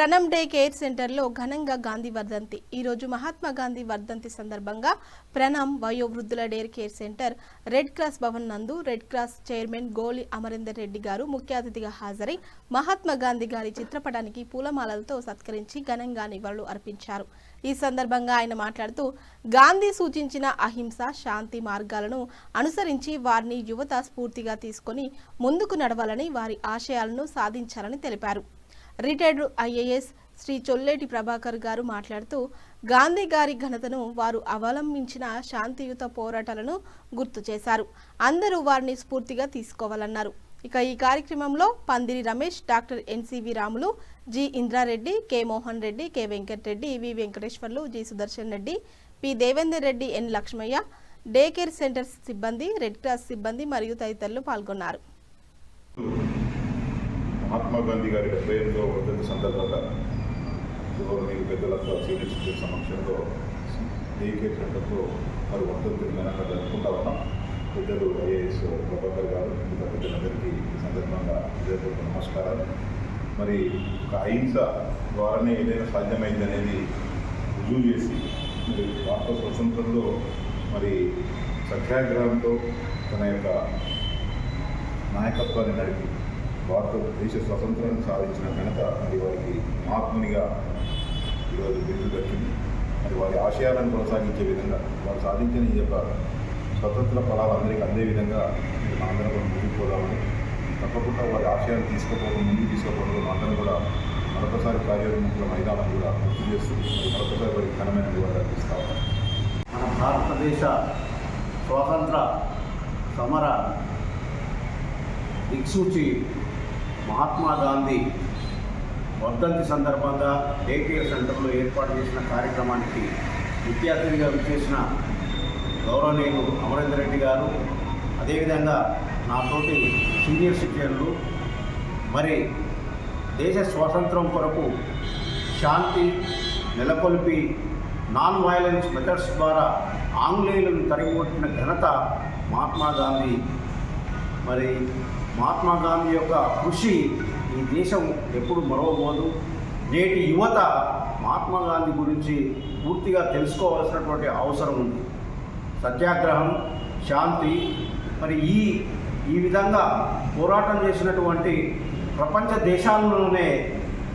Pranam day care సెంటర్లో ఘనంగా గాంధీ వర్ధంతి. ఈరోజు మహాత్మా గాంధీ వర్ధంతి సందర్భంగా Pranam వయోవృద్ధుల day care centre red cross Bhavan నందు రెడ్ క్రాస్ చైర్మన్ గోలి అమరేందర్ రెడ్డి గారు ముఖ్య అతిథిగా హాజరై మహాత్మా గాంధీ గారి చిత్రపటానికి పూలమాలలతో సత్కరించి ఘనంగా నివాళులు అర్పించారు. ఈ సందర్భంగా ఆయన మాట్లాడుతూ గాంధీ సూచించిన అహింస శాంతి మార్గాలను అనుసరించి వారిని యువత స్ఫూర్తిగా తీసుకొని ముందుకు నడవాలని వారి ఆశయాలను సాధించాలని తెలిపారు. రిటైర్డ్ ఐఏఎస్ శ్రీ చొల్లేటి ప్రభాకర్ గారు మాట్లాడుతూ గాంధీ గారి ఘనతను వారు అవలంబించిన శాంతియుత పోరాటాలను గుర్తు చేశారు. అందరూ వారిని స్ఫూర్తిగా తీసుకోవాలన్నారు. ఇక ఈ కార్యక్రమంలో Pandiri Ramesh doctor NCV Ramulu G Indra Reddy K Mohan Reddy K Venkata Reddy V Venkateswarlu G Sudarshan Reddy P Devender Reddy N Lakshmaiah day care centre సిబ్బంది రెడ్ క్రాస్ సిబ్బంది మరియు తదితరులు పాల్గొన్నారు. మహాత్మా గాంధీ గారి డెబ్బై ఎనిమిదో వర్ధంతి సందర్భంగా మీరు పెద్దలతో సీనియర్ సిటిజన్ సమక్షంలో డీకే మరి వర్ధంతి ఘనంగా జరుపుకుంటా ఉన్నాం. పెద్దలు ఐఏఎస్ ప్రభాకర్ గారు మిగతా పెద్దలందరికీ ఈ సందర్భంగా హృదయపూర్వక నమస్కారాలు. మరి ఒక అహింస ద్వారానే ఏదైనా సాధ్యమైంది అనేది రుజువు చేసి మరి భారత స్వతంత్రంలో మరి సత్యాగ్రహంతో తన యొక్క నాయకత్వాన్ని నడిపి భారతదేశ స్వతంత్రాన్ని సాధించిన ఘనత మరి వారికి మహాత్మునిగా ఈరోజు బిల్లు దక్కింది. మరి వారి ఆశయాలను కొనసాగించే విధంగా వారు సాధించిన ఈ యొక్క స్వతంత్ర ఫలాలు అందరికీ అందే విధంగా మేము అందరం కూడా ముందుకు పోదామని తప్పకుండా వారి ఆశయాలు తీసుకోకపోవడం ముందుకు తీసుకోకపోవడం అందరం కూడా మరొకసారి కార్యోన్ముఖుల మైదానం కూడా గుర్తు చేస్తూ మరొకసారి వారికి ఘనమైన నివాళులు అర్పిస్తా మన భారతదేశ స్వాతంత్ర సమర దిక్సూచి మహాత్మా గాంధీ వర్ధంతి సందర్భంగా డేకేర్ సెంటర్లో ఏర్పాటు చేసిన కార్యక్రమానికి ముఖ్య అతిథిగా విచ్చేసిన గౌరవనీయులు అమరేందర్ రెడ్డి గారు అదేవిధంగా నాతోటి సీనియర్ సిటిజన్లు మరి దేశ స్వాతంత్రం కొరకు శాంతి నెలకొల్పి నాన్ వైలెన్స్ మెథడ్స్ ద్వారా ఆంగ్లేయులను తరిగొట్టిన ఘనత మహాత్మా గాంధీ మరి మహాత్మా గాంధీ యొక్క కృషి ఈ దేశం ఎప్పుడు మరవబోదు? నేటి యువత మహాత్మా గాంధీ గురించి పూర్తిగా తెలుసుకోవాల్సినటువంటి అవసరం ఉంది. సత్యాగ్రహం శాంతి మరి ఈ ఈ విధంగా పోరాటం చేసినటువంటి ప్రపంచ దేశాల్లోనే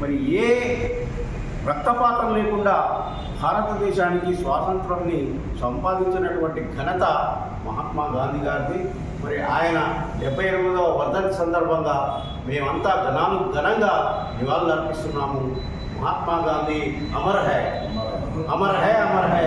మరి ఏ రక్తపాతం లేకుండా భారతదేశానికి స్వాతంత్రాన్ని సంపాదించినటువంటి ఘనత మహాత్మా గాంధీ గారిది. మరి ఆయన డెబ్బై ఎనిమిదవ వర్ధంతి సందర్భంగా మేమంతా ఘనాను ఘనంగా నివాళులు అర్పిస్తున్నాము. మహాత్మా గాంధీ అమర్ హై. అమర్ హై అమర్ హై.